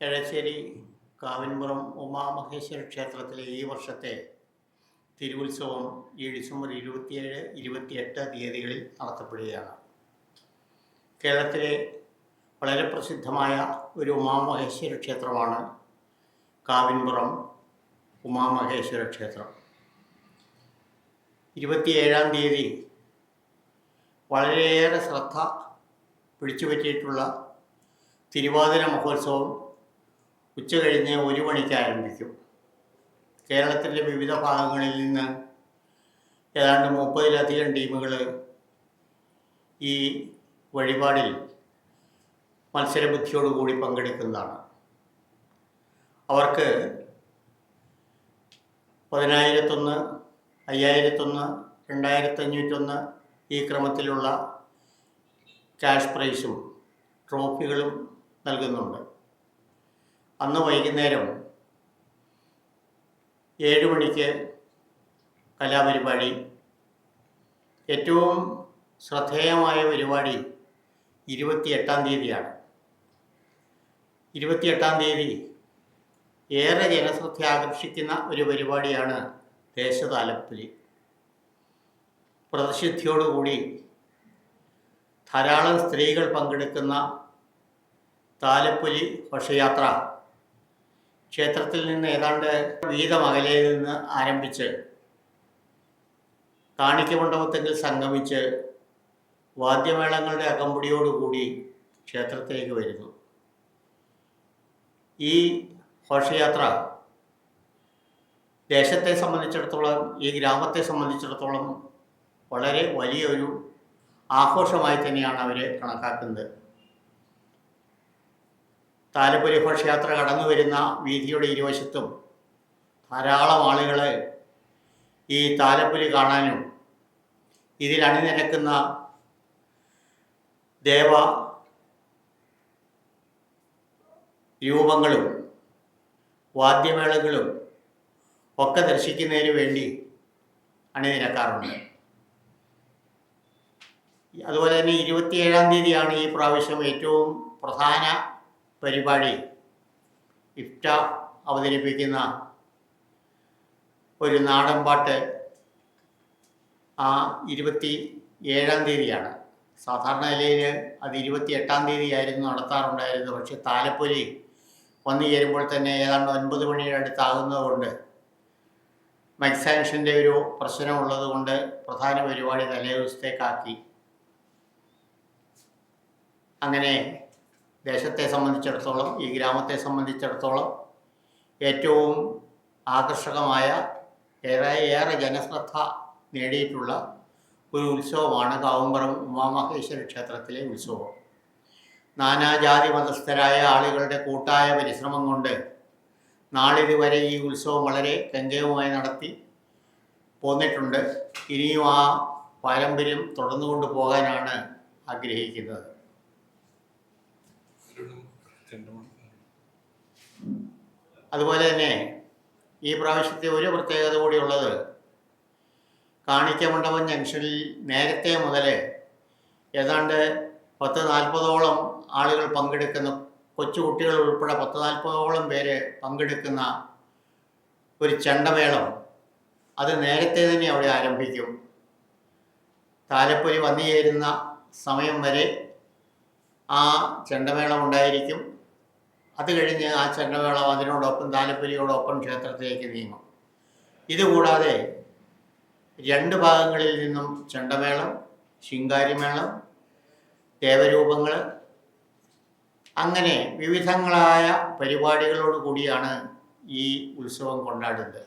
എഴശ്ശേരി കാവിൻപുറം ഉമാമഹേശ്വര ക്ഷേത്രത്തിലെ ഈ വർഷത്തെ തിരുവുത്സവം ഈ ഡിസംബർ ഇരുപത്തിയേഴ് ഇരുപത്തിയെട്ട് തീയതികളിൽ നടത്തപ്പെടുകയാണ്. കേരളത്തിലെ വളരെ പ്രസിദ്ധമായ ഒരു ഉമാമഹേശ്വര ക്ഷേത്രമാണ് കാവിൻപുറം ഉമാമഹേശ്വര ക്ഷേത്രം. ഇരുപത്തിയേഴാം തീയതി വളരെയേറെ ശ്രദ്ധ പിടിച്ചുപറ്റിയിട്ടുള്ള തിരുവാതിര മഹോത്സവം ഉച്ച കഴിഞ്ഞ് ഒരു മണിക്ക് ആരംഭിക്കും. കേരളത്തിന്റെ വിവിധ ഭാഗങ്ങളിൽ നിന്ന് ഏതാണ്ട് മുപ്പതിലധികം ടീമുകൾ ഈ വഴിപാടിൽ മത്സരബുദ്ധിയോടുകൂടി പങ്കെടുക്കുന്നതാണ്. അവർക്ക് പതിനായിരത്തൊന്ന് അയ്യായിരത്തൊന്ന് രണ്ടായിരത്തഞ്ഞൂറ്റൊന്ന് ഈ ക്രമത്തിലുള്ള ക്യാഷ് പ്രൈസും ട്രോഫികളും നൽകുന്നുണ്ട്. അന്ന് വൈകുന്നേരം ഏഴ് മണിക്ക് കലാപരിപാടി. ഏറ്റവും ശ്രദ്ധേയമായ പരിപാടി ഇരുപത്തിയെട്ടാം തീയതിയാണ്. ഇരുപത്തിയെട്ടാം തീയതി ഏറെ ജനശ്രദ്ധ ആകർഷിക്കുന്ന ഒരു പരിപാടിയാണ് ദേശതാലപ്പുലി പ്രതിഷിദ്ധിയോടുകൂടി ധാരാളം സ്ത്രീകൾ പങ്കെടുക്കുന്ന താലപ്പൊലി ഘോഷയാത്ര. ക്ഷേത്രത്തിൽ നിന്ന് ഏതാണ്ട് വീതം അകലെ നിന്ന് ആരംഭിച്ച് കാണിക്കമണ്ഡപത്തിൽ സംഗമിച്ച് വാദ്യമേളങ്ങളുടെ അകമ്പടിയോടുകൂടി ക്ഷേത്രത്തിലേക്ക് വരുന്നു. ഈ ഘോഷയാത്ര ദേശത്തെ സംബന്ധിച്ചിടത്തോളം ഈ ഗ്രാമത്തെ സംബന്ധിച്ചിടത്തോളം വളരെ വലിയൊരു ആഘോഷമായി തന്നെയാണ് അവർ കണക്കാക്കുന്നത്. താലപ്പൊലി ഘോഷയാത്ര കടന്നു വരുന്ന വീതിയുടെ ഇരുവശത്തും ധാരാളം ആളുകൾ ഈ താലപ്പൊലി കാണാനും ഇതിൽ അണിനിരക്കുന്ന ദേവ രൂപങ്ങളും വാദ്യമേളങ്ങളും ഒക്കെ ദർശിക്കുന്നതിന് വേണ്ടി അണിനിരക്കാറുണ്ട്. അതുപോലെ തന്നെ ഇരുപത്തിയേഴാം തീയതിയാണ് ഈ പ്രാവശ്യം ഏറ്റവും പ്രധാന പരിപാടി ഇഫ്റ്റ അവതരിപ്പിക്കുന്ന ഒരു നാടൻ പാട്ട് ആ ഇരുപത്തി ഏഴാം തീയതിയാണ്. സാധാരണ നിലയിൽ അത് ഇരുപത്തി എട്ടാം തീയതി ആയിരുന്നു നടത്താറുണ്ടായിരുന്നത്. പക്ഷെ താലപ്പൊലി വന്നു ചേരുമ്പോൾ തന്നെ ഏതാണ്ട് ഒൻപത് മണിയുടെ അടുത്താകുന്നതുകൊണ്ട് മെക്സാൻഷന്റെ ഒരു പ്രശ്നമുള്ളത് കൊണ്ട് പ്രധാന പരിപാടി തലേ ദിവസത്തേക്കാക്കി അങ്ങനെ ദേശത്തെ സംബന്ധിച്ചിടത്തോളം ഈ ഗ്രാമത്തെ സംബന്ധിച്ചിടത്തോളം ഏറ്റവും ആകർഷകമായ ഏറെ ഏറെ ജനശ്രദ്ധ നേടിയിട്ടുള്ള ഒരു ഉത്സവമാണ് കാവുമ്പറം ഉമാമഹേശ്വര ക്ഷേത്രത്തിലെ ഉത്സവം. നാനാജാതി മതസ്ഥരായ ആളുകളുടെ കൂട്ടായ പരിശ്രമം കൊണ്ട് നാളിതുവരെ ഈ ഉത്സവം വളരെ കെങ്കേയമായി നടത്തി പോന്നിട്ടുണ്ട്. ഇനിയും ആ പാരമ്പര്യം തുടർന്നുകൊണ്ട് പോകാനാണ് ആഗ്രഹിക്കുന്നത്. അതുപോലെ തന്നെ ഈ പ്രാവശ്യത്തെ ഒരു പ്രത്യേകത കൂടിയുള്ളത് കാണിക്കമണ്ഡപം ജംഗ്ഷനിൽ നേരത്തെ മുതൽ ഏതാണ്ട് പത്ത് നാൽപ്പതോളം ആളുകൾ പങ്കെടുക്കുന്ന കൊച്ചുകുട്ടികൾ ഉൾപ്പെടെ പത്ത് നാൽപ്പതോളം പേര് പങ്കെടുക്കുന്ന ഒരു ചെണ്ടമേളം അത് നേരത്തെ തന്നെ അവിടെ ആരംഭിക്കും. താലപ്പൊലി വന്നു ചേരുന്ന സമയം വരെ ആ ചെണ്ടമേളം ഉണ്ടായിരിക്കും. അത് കഴിഞ്ഞ് ആ ചെണ്ടമേളം അതിനോടൊപ്പം താലപ്പൊലിയോടൊപ്പം ക്ഷേത്രത്തിലേക്ക് നീങ്ങും. ഇതുകൂടാതെ രണ്ട് ഭാഗങ്ങളിൽ നിന്നും ചെണ്ടമേളം ശിങ്കാരിമേളം ദേവരൂപങ്ങൾ അങ്ങനെ വിവിധങ്ങളായ പരിപാടികളോട് കൂടിയാണ് ഈ ഉത്സവം കൊണ്ടാടുന്നത്.